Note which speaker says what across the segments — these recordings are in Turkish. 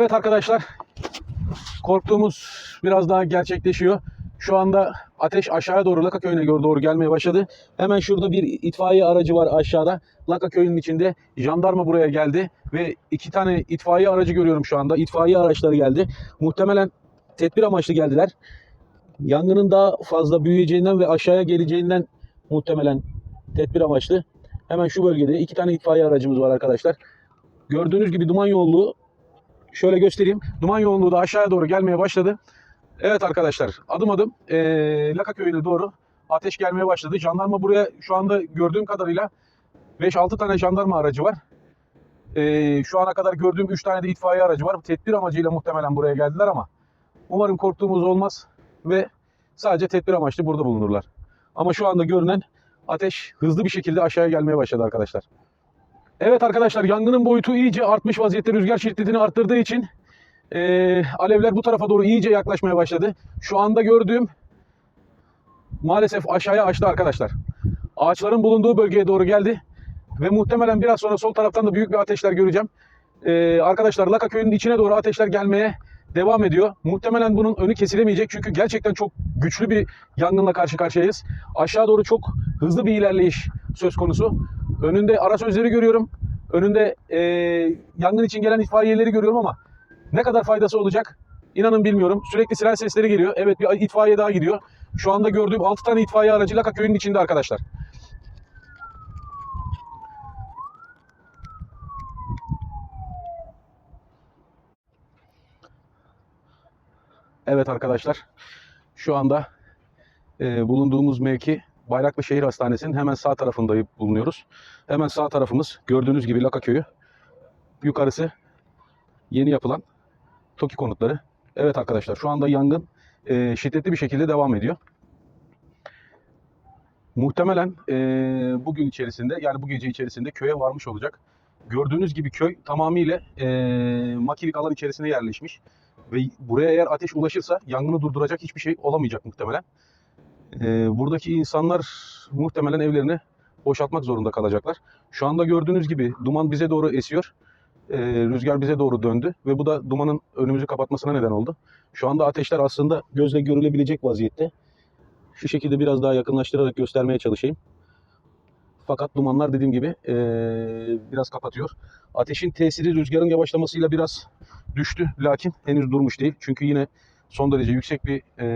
Speaker 1: Evet arkadaşlar korktuğumuz biraz daha gerçekleşiyor. Şu anda ateş aşağıya doğru Laka köyüne doğru gelmeye başladı. Hemen şurada bir itfaiye aracı var aşağıda. Laka köyünün içinde jandarma buraya geldi ve iki tane itfaiye aracı görüyorum şu anda. İtfaiye araçları geldi. Muhtemelen tedbir amaçlı geldiler. Yangının daha fazla büyüyeceğinden ve aşağıya geleceğinden muhtemelen tedbir amaçlı. Hemen şu bölgede iki tane itfaiye aracımız var arkadaşlar. Gördüğünüz gibi duman yoğunluğu şöyle göstereyim. Duman yoğunluğu da aşağıya doğru gelmeye başladı. Evet arkadaşlar adım adım eee Laka köyüne doğru ateş gelmeye başladı. Jandarma buraya şu anda gördüğüm kadarıyla 5-6 tane jandarma aracı var. Eee, şu ana kadar gördüğüm 3 tane de itfaiye aracı var. Tedbir amacıyla muhtemelen buraya geldiler ama umarım korktuğumuz olmaz ve sadece tedbir amaçlı burada bulunurlar. Ama şu anda görünen ateş hızlı bir şekilde aşağıya gelmeye başladı arkadaşlar. Evet arkadaşlar yangının boyutu iyice artmış vaziyette rüzgar şiddetini arttırdığı için eee, alevler bu tarafa doğru iyice yaklaşmaya başladı. Şu anda gördüğüm maalesef aşağıya açtı arkadaşlar. Ağaçların bulunduğu bölgeye doğru geldi ve muhtemelen biraz sonra sol taraftan da büyük bir ateşler göreceğim. Eee, arkadaşlar Laka köyünün içine doğru ateşler gelmeye devam ediyor. Muhtemelen bunun önü kesilemeyecek çünkü gerçekten çok güçlü bir yangınla karşı karşıyayız. Aşağı doğru çok hızlı bir ilerleyiş söz konusu. Önünde ara sözleri görüyorum. Önünde eee, yangın için gelen itfaiyeleri görüyorum ama ne kadar faydası olacak inanın bilmiyorum. Sürekli siren sesleri geliyor. Evet bir itfaiye daha gidiyor. Şu anda gördüğüm 6 tane itfaiye aracı Laka köyünün içinde arkadaşlar. Evet arkadaşlar. Şu anda e, bulunduğumuz mevki Bayraklı Şehir Hastanesi'nin hemen sağ tarafında bulunuyoruz. Hemen sağ tarafımız gördüğünüz gibi Laka Köyü. Yukarısı yeni yapılan TOKİ konutları. Evet arkadaşlar şu anda yangın e, şiddetli bir şekilde devam ediyor. Muhtemelen e, bugün içerisinde yani bu gece içerisinde köye varmış olacak. Gördüğünüz gibi köy tamamıyla e, makilik alan içerisine yerleşmiş. Ve buraya eğer ateş ulaşırsa yangını durduracak hiçbir şey olamayacak muhtemelen. E, buradaki insanlar muhtemelen evlerini boşaltmak zorunda kalacaklar. Şu anda gördüğünüz gibi duman bize doğru esiyor. E, rüzgar bize doğru döndü ve bu da dumanın önümüzü kapatmasına neden oldu. Şu anda ateşler aslında gözle görülebilecek vaziyette. Şu şekilde biraz daha yakınlaştırarak göstermeye çalışayım. Fakat dumanlar dediğim gibi e, biraz kapatıyor. Ateşin tesiri rüzgarın yavaşlamasıyla biraz düştü. Lakin henüz durmuş değil. Çünkü yine son derece yüksek bir e,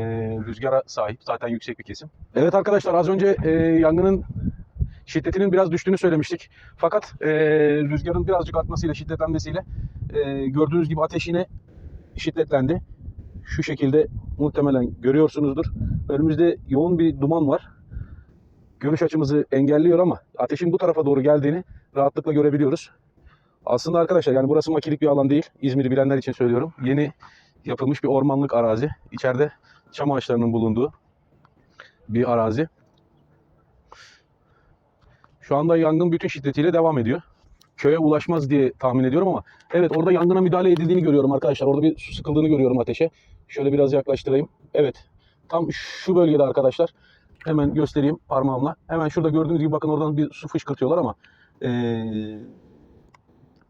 Speaker 1: rüzgara sahip. Zaten yüksek bir kesim. Evet arkadaşlar az önce e, yangının şiddetinin biraz düştüğünü söylemiştik. Fakat e, rüzgarın birazcık artmasıyla, şiddetlenmesiyle e, gördüğünüz gibi ateş yine şiddetlendi. Şu şekilde muhtemelen görüyorsunuzdur. Önümüzde yoğun bir duman var. Görüş açımızı engelliyor ama ateşin bu tarafa doğru geldiğini rahatlıkla görebiliyoruz. Aslında arkadaşlar yani burası makilik bir alan değil. İzmir'i bilenler için söylüyorum. Yeni yapılmış bir ormanlık arazi. İçeride çam ağaçlarının bulunduğu bir arazi. Şu anda yangın bütün şiddetiyle devam ediyor. Köye ulaşmaz diye tahmin ediyorum ama evet orada yangına müdahale edildiğini görüyorum arkadaşlar. Orada bir su sıkıldığını görüyorum ateşe. Şöyle biraz yaklaştırayım. Evet. Tam şu bölgede arkadaşlar. Hemen göstereyim parmağımla. Hemen şurada gördüğünüz gibi bakın oradan bir su fışkırtıyorlar ama eee,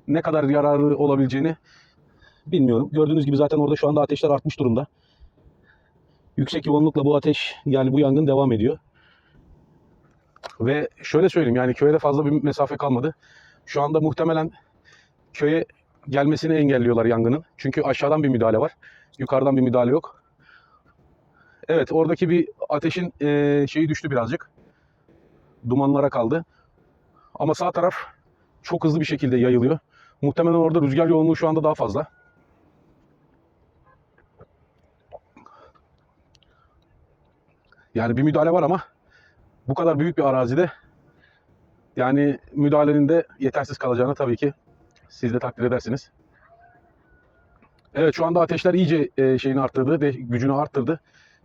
Speaker 1: ne kadar yararlı olabileceğini bilmiyorum. Gördüğünüz gibi zaten orada şu anda ateşler artmış durumda. Yüksek yoğunlukla bu ateş yani bu yangın devam ediyor. Ve şöyle söyleyeyim yani köye de fazla bir mesafe kalmadı. Şu anda muhtemelen köye gelmesini engelliyorlar yangının. Çünkü aşağıdan bir müdahale var. Yukarıdan bir müdahale yok. Evet oradaki bir ateşin eee, şeyi düştü birazcık. Dumanlara kaldı. Ama sağ taraf çok hızlı bir şekilde yayılıyor. Muhtemelen orada rüzgar yoğunluğu şu anda daha fazla. Yani bir müdahale var ama bu kadar büyük bir arazide yani müdahalenin de yetersiz kalacağını tabii ki siz de takdir edersiniz. Evet şu anda ateşler iyice e, şeyini arttırdı, de, gücünü arttırdı.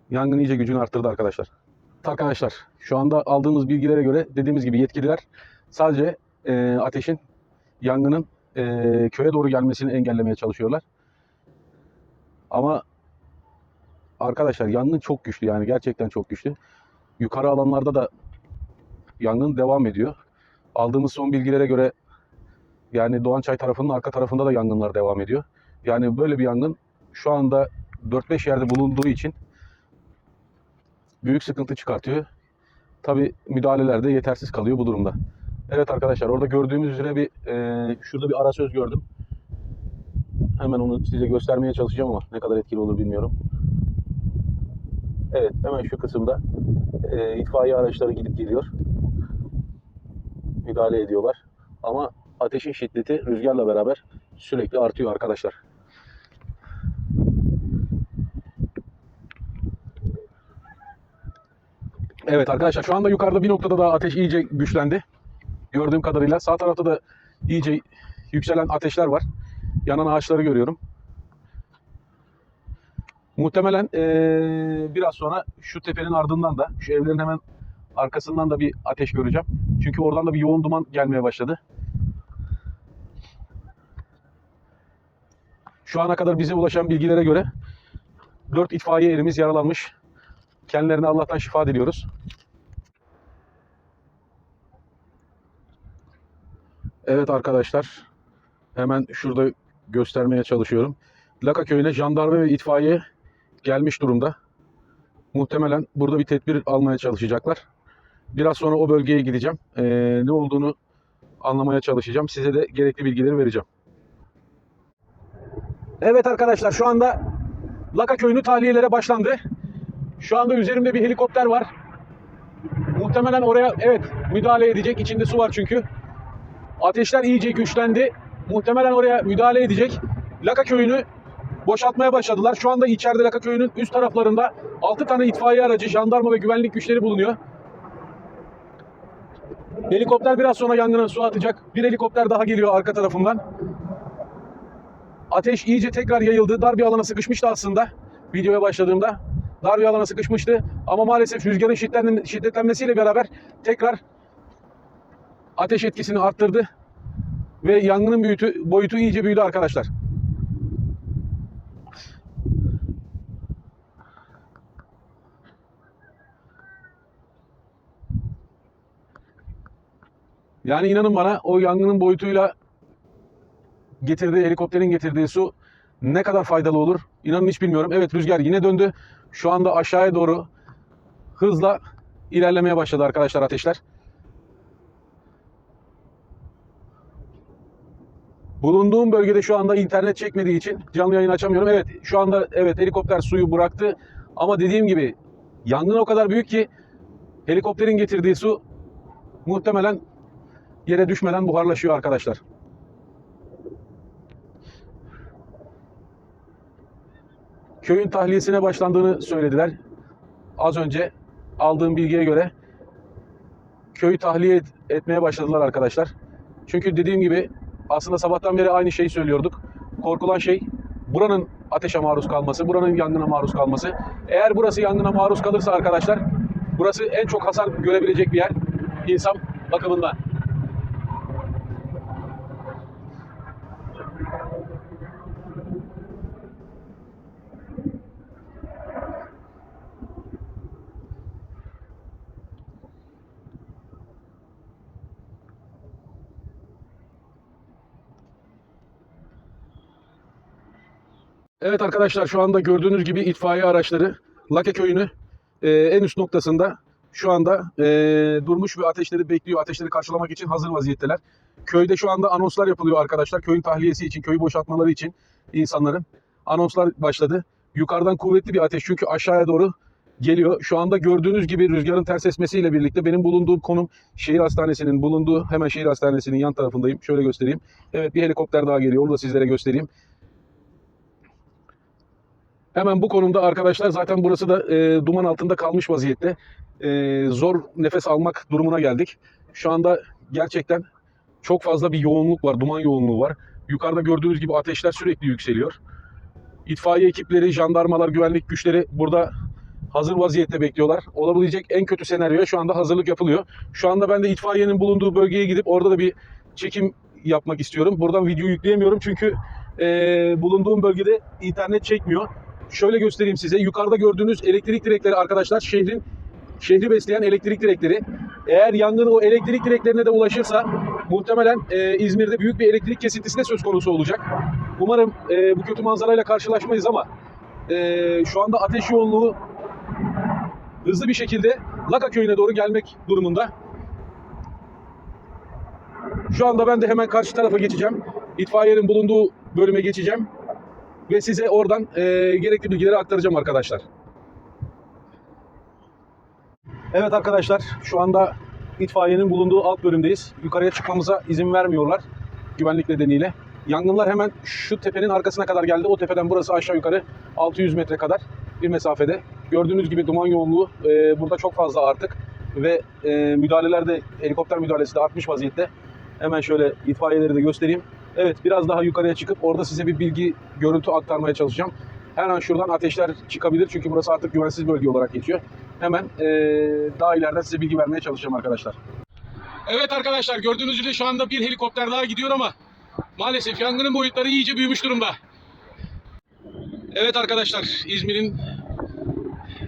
Speaker 1: Yangın iyice gücünü arttırdı arkadaşlar. Arkadaşlar şu anda aldığımız bilgilere göre dediğimiz gibi yetkililer sadece e, ateşin yangının e, köye doğru gelmesini engellemeye çalışıyorlar. Ama arkadaşlar yangın çok güçlü yani gerçekten çok güçlü. Yukarı alanlarda da yangın devam ediyor. Aldığımız son bilgilere göre yani Doğançay tarafının arka tarafında da yangınlar devam ediyor. Yani böyle bir yangın şu anda 4-5 yerde bulunduğu için büyük sıkıntı çıkartıyor. Tabi müdahaleler de yetersiz kalıyor bu durumda. Evet arkadaşlar orada gördüğümüz üzere bir e, şurada bir ara söz gördüm. Hemen onu size göstermeye çalışacağım ama ne kadar etkili olur bilmiyorum. Evet hemen şu kısımda e, itfaiye araçları gidip geliyor. Müdahale ediyorlar. Ama ateşin şiddeti rüzgarla beraber sürekli artıyor arkadaşlar. Evet arkadaşlar şu anda yukarıda bir noktada daha ateş iyice güçlendi. Gördüğüm kadarıyla sağ tarafta da iyice yükselen ateşler var. Yanan ağaçları görüyorum. Muhtemelen eee, biraz sonra şu tepenin ardından da şu evlerin hemen arkasından da bir ateş göreceğim. Çünkü oradan da bir yoğun duman gelmeye başladı. Şu ana kadar bize ulaşan bilgilere göre 4 itfaiye erimiz yaralanmış. Kendilerine Allah'tan şifa diliyoruz. Evet arkadaşlar. Hemen şurada göstermeye çalışıyorum. Laka köyüne jandarma ve itfaiye gelmiş durumda. Muhtemelen burada bir tedbir almaya çalışacaklar. Biraz sonra o bölgeye gideceğim. Ee, ne olduğunu anlamaya çalışacağım. Size de gerekli bilgileri vereceğim. Evet arkadaşlar şu anda Laka köyünü tahliyelere başlandı. Şu anda üzerimde bir helikopter var. Muhtemelen oraya evet müdahale edecek. İçinde su var çünkü. Ateşler iyice güçlendi. Muhtemelen oraya müdahale edecek. Laka köyünü boşaltmaya başladılar. Şu anda içeride Laka köyünün üst taraflarında 6 tane itfaiye aracı, jandarma ve güvenlik güçleri bulunuyor. Helikopter biraz sonra yangına su atacak. Bir helikopter daha geliyor arka tarafından. Ateş iyice tekrar yayıldı. Dar bir alana sıkışmıştı aslında. Videoya başladığımda. Dar bir alana sıkışmıştı. Ama maalesef rüzgarın şiddetlen- şiddetlenmesiyle beraber tekrar ateş etkisini arttırdı. Ve yangının büyütü, boyutu iyice büyüdü arkadaşlar. Yani inanın bana o yangının boyutuyla getirdiği, helikopterin getirdiği su ne kadar faydalı olur inanın hiç bilmiyorum. Evet rüzgar yine döndü. Şu anda aşağıya doğru hızla ilerlemeye başladı arkadaşlar ateşler. Bulunduğum bölgede şu anda internet çekmediği için canlı yayın açamıyorum. Evet şu anda evet helikopter suyu bıraktı. Ama dediğim gibi yangın o kadar büyük ki helikopterin getirdiği su muhtemelen yere düşmeden buharlaşıyor arkadaşlar. Köyün tahliyesine başlandığını söylediler. Az önce aldığım bilgiye göre köyü tahliye et- etmeye başladılar arkadaşlar. Çünkü dediğim gibi aslında sabahtan beri aynı şeyi söylüyorduk. Korkulan şey buranın ateşe maruz kalması, buranın yangına maruz kalması. Eğer burası yangına maruz kalırsa arkadaşlar burası en çok hasar görebilecek bir yer insan bakımından. Evet arkadaşlar şu anda gördüğünüz gibi itfaiye araçları Lake köyünü e, en üst noktasında şu anda e, durmuş ve ateşleri bekliyor. Ateşleri karşılamak için hazır vaziyetteler. Köyde şu anda anonslar yapılıyor arkadaşlar. Köyün tahliyesi için, köyü boşaltmaları için insanların anonslar başladı. Yukarıdan kuvvetli bir ateş çünkü aşağıya doğru geliyor. Şu anda gördüğünüz gibi rüzgarın ters esmesiyle birlikte benim bulunduğum konum şehir hastanesinin bulunduğu hemen şehir hastanesinin yan tarafındayım. Şöyle göstereyim. Evet bir helikopter daha geliyor. Onu da sizlere göstereyim. Hemen bu konumda arkadaşlar zaten burası da e, duman altında kalmış vaziyette. E, zor nefes almak durumuna geldik. Şu anda gerçekten çok fazla bir yoğunluk var, duman yoğunluğu var. Yukarıda gördüğünüz gibi ateşler sürekli yükseliyor. İtfaiye ekipleri, jandarmalar, güvenlik güçleri burada hazır vaziyette bekliyorlar. Olabilecek en kötü senaryoya şu anda hazırlık yapılıyor. Şu anda ben de itfaiyenin bulunduğu bölgeye gidip orada da bir çekim yapmak istiyorum. Buradan video yükleyemiyorum çünkü e, bulunduğum bölgede internet çekmiyor. Şöyle göstereyim size. Yukarıda gördüğünüz elektrik direkleri arkadaşlar şehrin şehri besleyen elektrik direkleri. Eğer yangın o elektrik direklerine de ulaşırsa muhtemelen e, İzmir'de büyük bir elektrik kesintisi de söz konusu olacak. Umarım e, bu kötü manzarayla karşılaşmayız ama e, şu anda ateş yoğunluğu hızlı bir şekilde Laka köyüne doğru gelmek durumunda. Şu anda ben de hemen karşı tarafa geçeceğim. İtfaiyenin bulunduğu bölüme geçeceğim. Ve size oradan e, gerekli bilgileri aktaracağım arkadaşlar. Evet arkadaşlar şu anda itfaiyenin bulunduğu alt bölümdeyiz. Yukarıya çıkmamıza izin vermiyorlar güvenlik nedeniyle. Yangınlar hemen şu tepenin arkasına kadar geldi. O tepeden burası aşağı yukarı 600 metre kadar bir mesafede. Gördüğünüz gibi duman yoğunluğu e, burada çok fazla artık ve e, müdahaleler de helikopter müdahalesi de artmış vaziyette. Hemen şöyle itfaiyeleri de göstereyim. Evet biraz daha yukarıya çıkıp orada size bir bilgi, görüntü aktarmaya çalışacağım. Her an şuradan ateşler çıkabilir çünkü burası artık güvensiz bölge olarak geçiyor. Hemen e, daha ileriden size bilgi vermeye çalışacağım arkadaşlar. Evet arkadaşlar gördüğünüz gibi şu anda bir helikopter daha gidiyor ama maalesef yangının boyutları iyice büyümüş durumda. Evet arkadaşlar İzmir'in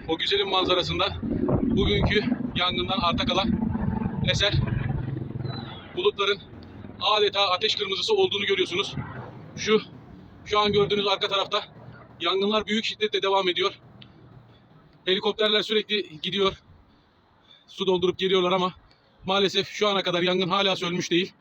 Speaker 1: o güzelim manzarasında bugünkü yangından arta kalan eser bulutların adeta ateş kırmızısı olduğunu görüyorsunuz. Şu şu an gördüğünüz arka tarafta yangınlar büyük şiddetle devam ediyor. Helikopterler sürekli gidiyor. Su doldurup geliyorlar ama maalesef şu ana kadar yangın hala sönmüş değil.